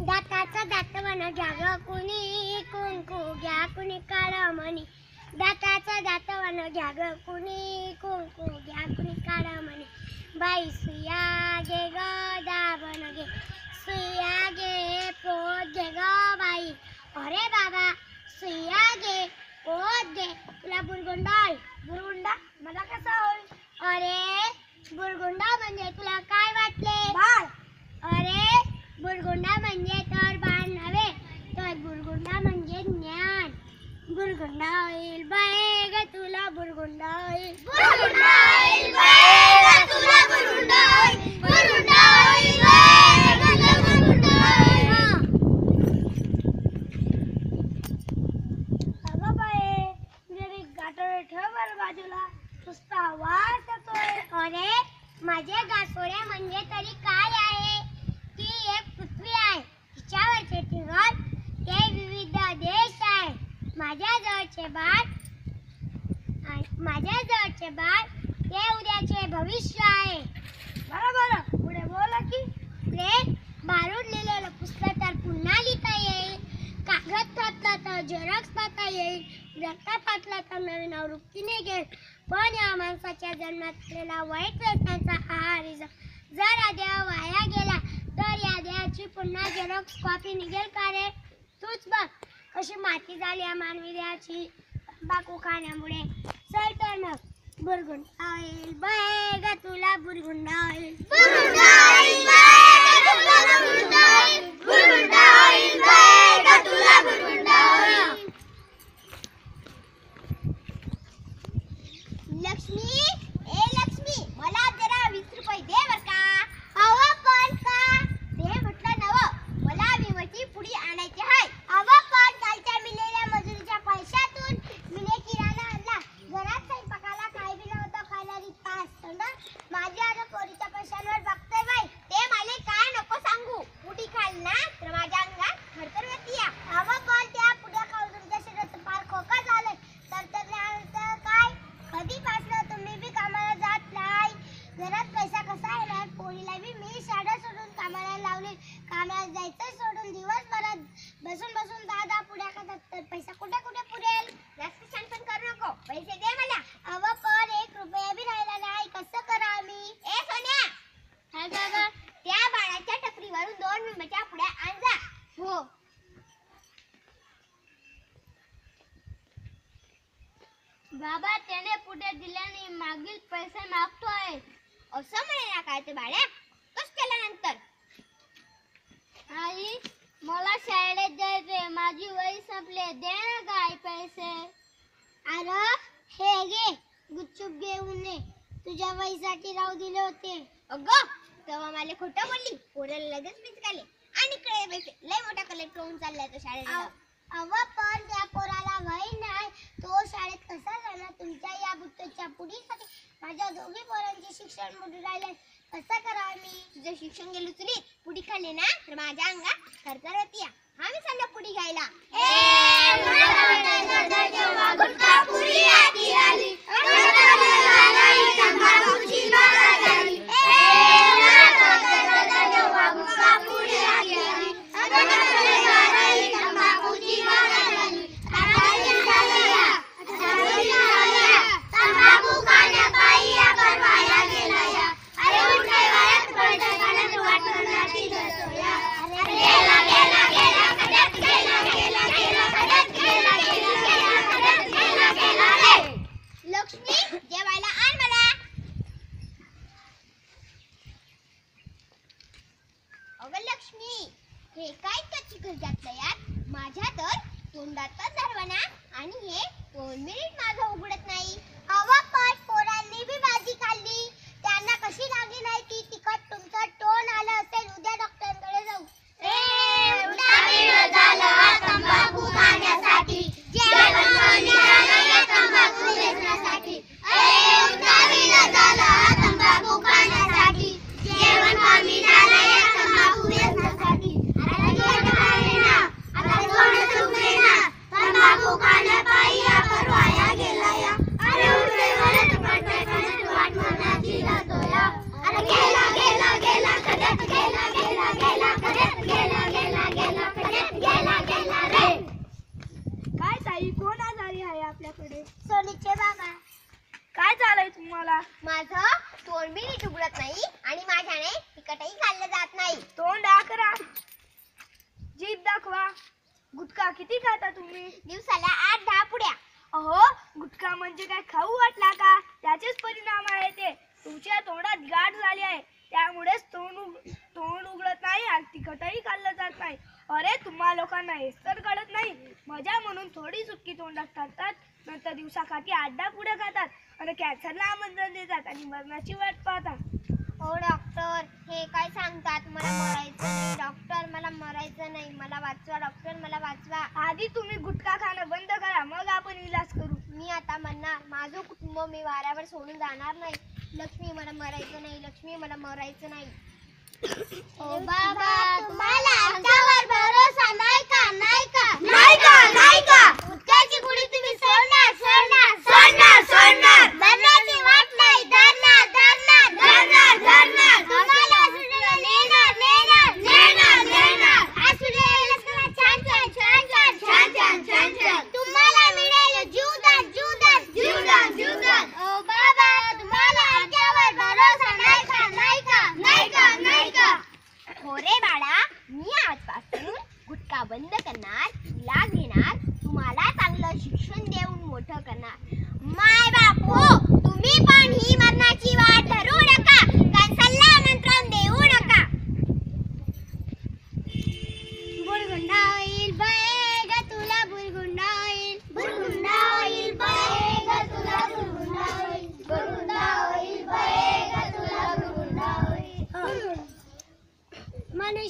दाताचा दातवण घ्या ग कुणी कुंकू घ्या कुणी काळा मणी दाताचा दातवण घ्या ग कुणी कुंकू घ्या कुणी काळा मणी बाई सुया घे ग दाबण घे सुया घे पोत घे ग बाई अरे बाबा सुया घे पोत घे तुला बुरगुंडा बुरगुंडा होईल बाय ग तुला बुरगुंडा होईल बुरगुंडा होईल बाय ग तुला बुरगुंडा होईल बुरगुंडा होईल बाय ग तुला बुरगुंडा होईल अगं बाये तुझे गाठोडे ठेव बरं बाजूला नुसता वास येतोय अरे माझे गाठोडे म्हणजे तरी काय आहे ती एक पृथ्वी आहे तिच्यावरचे ठिकाण ते विविध देश आहे माझ्या जवळचे बाळ माझ्या जवळचे बाळ ते उद्याचे भविष्य आहे. बरोबर. पुढे बोला की रे बारूद लिहिलेलं पुस्तक तर पुन्हा लिहिता येईल. कागद फाटला तर झेरॉक्स पाहता येईल. रक्ता फाटला तर नवीन आवृत्तीने घेईल. पण या माणसाच्या जन्मात असलेला वाईट व्यसनांचा आहार जर आद्या वाया गेला तर या देहाची पुन्हा झेरॉक्स कॉपी निघेल का रे? तूच बघ. कशी माती झाली या मानवी देहाची? तंबाखू खाण्यामुळे. चल तर मग. बुरगुंड होईल बाय तुला बुरगुंड होईल बुरगुंड होईल बाय तुला बुरगुंड होईल बुरगुंडा होईल बाय ग तुला बुरगुंडा होईल लक्ष्मी ए लक्ष्मी मला जरा वीस रुपये दे बर का अव पण का दे म्हटलं नव मला विमची पुडी आणायची आहे अव पण कालच्या मिलेल्या मजुरीच्या पैशातून मिने किराणा आणला घरात स्वयंपाकाला काही बी नव्हतं खायला रिक्का असतं ना माझ्या आता पोरीच्या पैशांवर बघतोय बाई ते मला काय नको सांगू पुडी खाल ना तर माझ्या अंगात खरतर येते या अव पण त्या पुड्या खाऊन तुमच्या शरीराचं फार खोका झालंय तर त्यानंतर काय कधीपासून तुम्ही बी कामाला जात नाही घरात पैसा कसा येणार पोरीला बी मी शाळा सोडून कामाला लावली कामाला जायचं सोडून दिवसभरात बसून बसून दहा दहा पुड्या खातात तर पैसा कुठे कुठे पुरेल जास्त शानपण करू नको पैसे दे मला अव पण एक रुपया बी राहिला नाही कसं करा आम्ही ए सोन्या काय गं त्या बाळाच्या टपरीवरून दोन रुपयाच्या पुड्या आण जा हो बाबा त्याने पुढे दिल्याने मागील पैसे मागतोय असं म्हणे ना काय ते बाळ्या? कस केल्यानंतर आई मला शाळेत जायचे माझी वय संपले दे ना काय पैसे. अरे हे घे गुपचूप घेऊन ये. तुझ्या वहीसाठी राहू दिले होते. अगं तेव्हा मला खोटं बोलली. पोराला लगेच पिचकाले आणि कळे पैसे. लय मोठा कलेक्टर होऊन चाललाय तो शाळेत अव पण त्या पोराला वय नाही. तो शाळेत कसा जाणार तुमच्या या बुट्टच्या पुढीसाठी माझ्या दोघी पोरांचे शिक्षण बुडून राहिले. कसं करावं मी? तुझं शिक्षण गेलो तुली पुडी खाल्ली ना? तर माझ्या अंगात खरतर होती हा मी चाललो पुडी घ्यायला. लक्ष्मी जेवायला तुम्हाला? माझं तोंड बी नीट उघडत नाही आणि माझ्याने तिकटही खाल्लं जात नाही. तोंड आकरा जीभ दाखवा. गुटखा किती खाता तुम्ही? दिवसाला आठ दहा पुड्या. अहो गुटखा म्हणजे काय खाऊ वाटला का? त्याचेच परिणाम आहे ते. तुमच्या तोंडात गाठ झाली आहे. त्यामुळेच तोंड तोंड उघडत नाही आणि तिखटही खाल्लं जात नाही. अरे तुम्हा लोकांना हेच तर कळत नाही. मजा म्हणून थोडी सुटकी तोंडात टाकतात नंतर दिवसाकाठी आठ दहा पुढे खातात आणि कॅन्सरला आमंत्रण देतात आणि मरणाची वाट पाहतात. हो डॉक्टर हे काय सांगतात? मला मरायचं नाही. डॉक्टर मला मरायचं नाही. मला वाचवा डॉक्टर मला वाचवा. आधी तुम्ही गुटखा खाणं बंद करा. मग आपण इलाज करू. मी आता म्हणणार माझं कुटुंब मी वाऱ्यावर सोडून जाणार नाही. लक्ष्मी मला मरायचं नाही. लक्ष्मी मला मरायचं नाही. बाबा तुम्हाला आमच्यावर भरोसा नाही का नाही का नाही का? नाही का?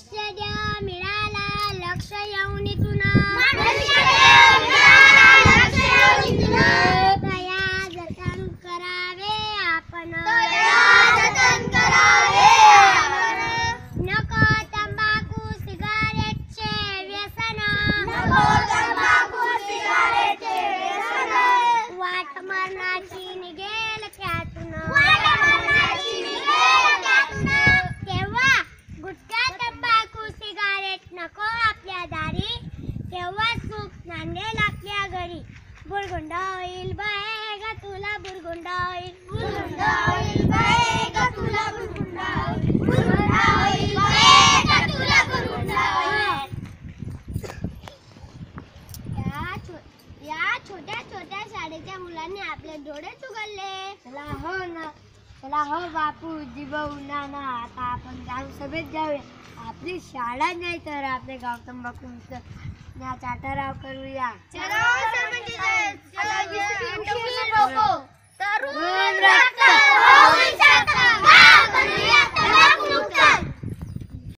मनुष्य देव मिळाला लक्ष येऊन सभेत जावे आपली शाळा नाही तर आपले गाव तंबाखू या चाटाराव करूया तरुण